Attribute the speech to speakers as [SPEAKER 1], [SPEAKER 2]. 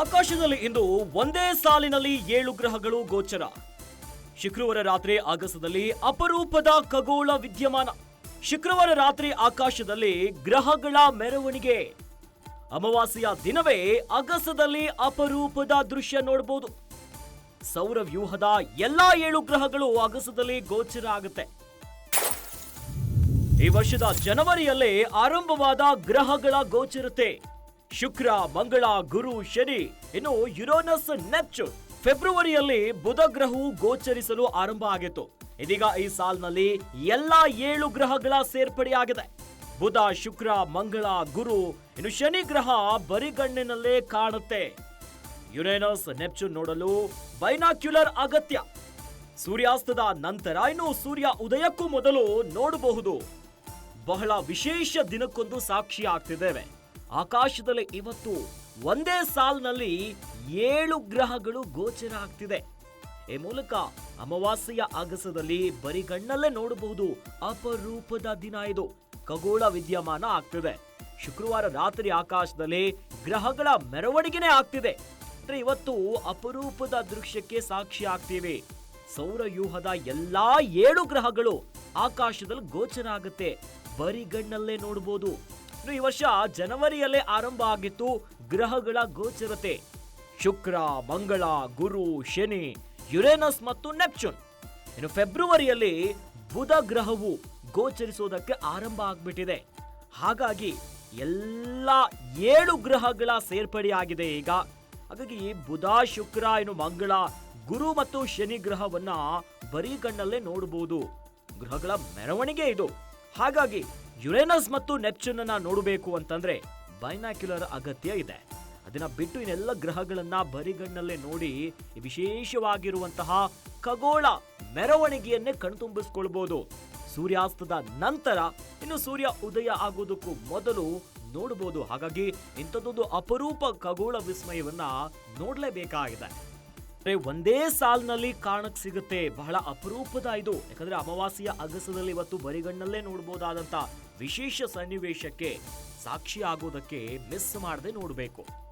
[SPEAKER 1] ಆಕಾಶದಲ್ಲಿ ಇಂದು ಒಂದೇ ಸಾಲಿನಲ್ಲಿ ಏಳು ಗ್ರಹಗಳು ಗೋಚರ. ಶುಕ್ರವಾರ ರಾತ್ರಿ ಆಗಸದಲ್ಲಿ ಅಪರೂಪದ ಖಗೋಳ ವಿದ್ಯಮಾನ. ಶುಕ್ರವಾರ ರಾತ್ರಿ ಆಕಾಶದಲ್ಲಿ ಗ್ರಹಗಳ ಮೆರವಣಿಗೆ. ಅಮಾವಾಸ್ಯೆಯ ದಿನವೇ ಅಗಸದಲ್ಲಿ ಅಪರೂಪದ ದೃಶ್ಯ ನೋಡಬಹುದು ಸೌರ ವ್ಯೂಹದ ಎಲ್ಲಾ ಏಳು ಗ್ರಹಗಳು ಅಗಸದಲ್ಲಿ ಗೋಚರ ಆಗುತ್ತೆ. ಈ ವರ್ಷದ ಜನವರಿಯಲ್ಲೇ ಆರಂಭವಾದ ಗ್ರಹಗಳ ಗೋಚರತೆ. ಶುಕ್ರ, ಮಂಗಳ, ಗುರು, ಶನಿ, ಇನ್ನು ಯುರೋನಸ್ ನೆಪ್ಚೂನ್ ಫೆಬ್ರವರಿಯಲ್ಲಿ ಬುಧ ಗ್ರಹವು ಗೋಚರಿಸಲು ಆರಂಭ ಆಗಿತ್ತು. ಇದೀಗ ಈ ಸಾಲಿನಲ್ಲಿ ಎಲ್ಲಾ ಏಳು ಗ್ರಹಗಳ ಸೇರ್ಪಡೆಯಾಗಿದೆ. ಬುಧ, ಶುಕ್ರ, ಮಂಗಳ, ಗುರು, ಇನ್ನು ಶನಿ ಗ್ರಹ ಬರಿಗಣ್ಣಿನಲ್ಲೇ ಕಾಣುತ್ತೆ. ಯುರೇನಸ್ ನೆಪ್ಚೂನ್ ನೋಡಲು ಬೈನಾಕ್ಯುಲರ್ ಅಗತ್ಯ. ಸೂರ್ಯಾಸ್ತದ ನಂತರ ಇನ್ನು ಸೂರ್ಯ ಉದಯಕ್ಕೂ ಮೊದಲು ನೋಡಬಹುದು. ಬಹಳ ವಿಶೇಷ ದಿನಕ್ಕೊಂದು ಸಾಕ್ಷಿ ಆಗ್ತಿದ್ದೇವೆ ಆಕಾಶದಲ್ಲಿ ಇವತ್ತು ಒಂದೇ ಸಾಲಿನಲ್ಲಿ ಏಳು ಗ್ರಹಗಳು ಗೋಚರ ಆಗ್ತಿದೆ. ಈ ಮೂಲಕ ಅಮಾವಾಸ್ಯೆಯ ಅಗಸದಲ್ಲಿ ಬರಿಗಣ್ಣಲ್ಲೇ ನೋಡಬಹುದು ಅಪರೂಪದ ದಿನ ಇದು. ಖಗೋಳ ವಿದ್ಯಮಾನ ಆಗ್ತಿದೆ. ಶುಕ್ರವಾರ ರಾತ್ರಿ ಆಕಾಶದಲ್ಲಿ ಗ್ರಹಗಳ ಮೆರವಣಿಗೆನೇ ಆಗ್ತಿದೆ. ಅಂದ್ರೆ ಇವತ್ತು ಅಪರೂಪದ ದೃಶ್ಯಕ್ಕೆ ಸಾಕ್ಷಿ ಆಗ್ತೀವಿ. ಸೌರವ್ಯೂಹದ ಎಲ್ಲಾ ಏಳು ಗ್ರಹಗಳು ಆಕಾಶದಲ್ಲಿ ಗೋಚರ ಆಗುತ್ತೆ. ಬರಿಗಣ್ಣಲ್ಲೇ ನೋಡಬಹುದು ಈ ವರ್ಷ ಜನವರಿಯಲ್ಲೇ ಆರಂಭ ಆಗಿತ್ತು ಗ್ರಹಗಳ ಗೋಚರತೆ. ಶುಕ್ರ, ಮಂಗಳ, ಗುರು, ಶನಿ, ಯುರೇನಸ್ ಮತ್ತು ನೆಪ್ಚೂನ್. ಇನ್ನು ಫೆಬ್ರವರಿಯಲ್ಲಿ ಬುಧ ಗ್ರಹವು ಗೋಚರಿಸೋದಕ್ಕೆ ಆರಂಭ ಆಗ್ಬಿಟ್ಟಿದೆ. ಹಾಗಾಗಿ ಎಲ್ಲ ಏಳು ಗ್ರಹಗಳ ಸೇರ್ಪಡೆಯಾಗಿದೆ ಈಗ. ಹಾಗಾಗಿ ಬುಧ, ಶುಕ್ರ, ಇನ್ನು ಮಂಗಳ, ಗುರು ಮತ್ತು ಶನಿ ಗ್ರಹವನ್ನ ಬರಿಗಣ್ಣಲ್ಲೇ ನೋಡಬಹುದು ಗ್ರಹಗಳ ಮೆರವಣಿಗೆ ಇದು. ಹಾಗಾಗಿ ಯುರೇನಸ್ ಮತ್ತು ನೆಪ್ಚೂನ್ ಅನ್ನ ನೋಡಬೇಕು ಅಂತಂದ್ರೆ ಬೈನಾಕ್ಯುಲರ್ ಅಗತ್ಯ ಇದೆ. ಅದನ್ನ ಬಿಟ್ಟು ಇನ್ನೆಲ್ಲ ಗ್ರಹಗಳನ್ನ ಬರಿಗಣ್ಣಲ್ಲೇ ನೋಡಿ ವಿಶೇಷವಾಗಿರುವಂತಹ ಖಗೋಳ ಮೆರವಣಿಗೆಯನ್ನೇ ಕಣ್ತುಂಬಿಸ್ಕೊಳ್ಬಹುದು ಸೂರ್ಯಾಸ್ತದ ನಂತರ ಇನ್ನು ಸೂರ್ಯ ಉದಯ ಆಗುವುದಕ್ಕೂ ಮೊದಲು ನೋಡಬಹುದು ಹಾಗಾಗಿ ಇಂಥದ್ದೊಂದು ಅಪರೂಪ ಖಗೋಳ ವಿಸ್ಮಯವನ್ನ ನೋಡಲೇಬೇಕಾಗಿದೆ. ಒಂದೇ ಸಾಲಿನಲ್ಲಿ ಕಾಣಕ್ ಸಿಗುತ್ತೆ. ಬಹಳ ಅಪರೂಪದ ಇದು. ಯಾಕಂದ್ರೆ ಅಮಾವಾಸ್ಯ ಅಗಸದಲ್ಲಿ ಇವತ್ತು ಬರಿಗಣ್ಣಲ್ಲೇ ನೋಡಬಹುದಾದಂತ ವಿಶೇಷ ಸನ್ನಿವೇಶಕ್ಕೆ ಸಾಕ್ಷಿ ಆಗೋದಕ್ಕೆ ಮಿಸ್ ಮಾಡದೆ ನೋಡಬೇಕು.